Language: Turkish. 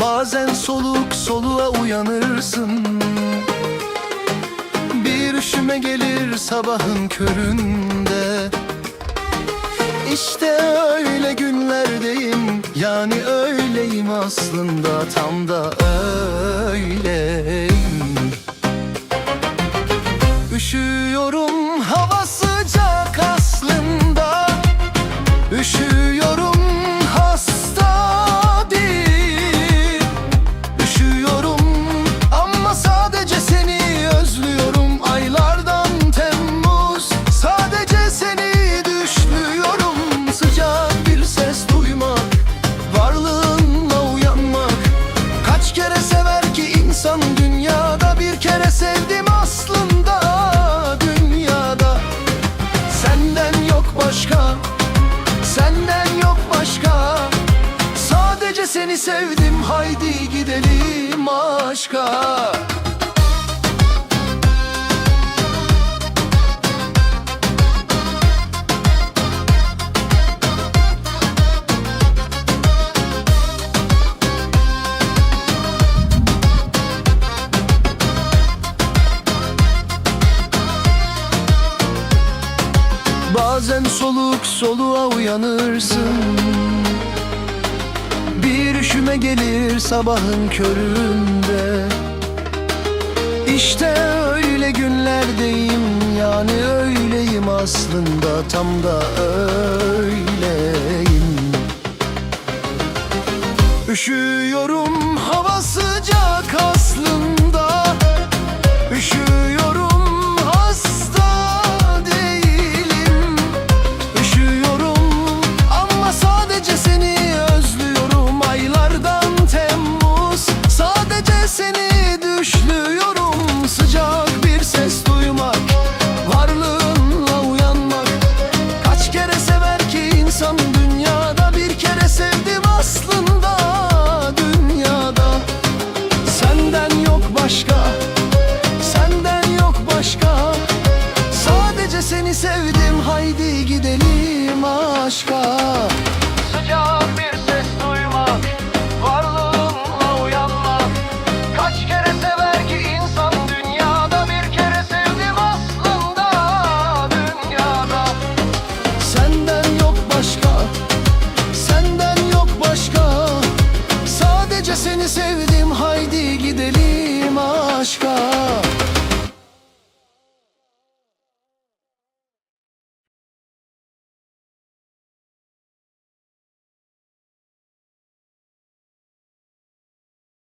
Bazen soluk soluğa uyanırsın. Bir üşüme gelir sabahın köründe. İşte öyle günlerdeyim Yani öyleyim aslında tam da öyleyim sevdim haydi gidelim aşka. Bazen soluk soluğa uyanırsın Bir üşüme gelir sabahın köründe. İşte öyle günlerdeyim yani öyleyim aslında tam da öyleyim. Üşüyorum hava sıcak aslında başka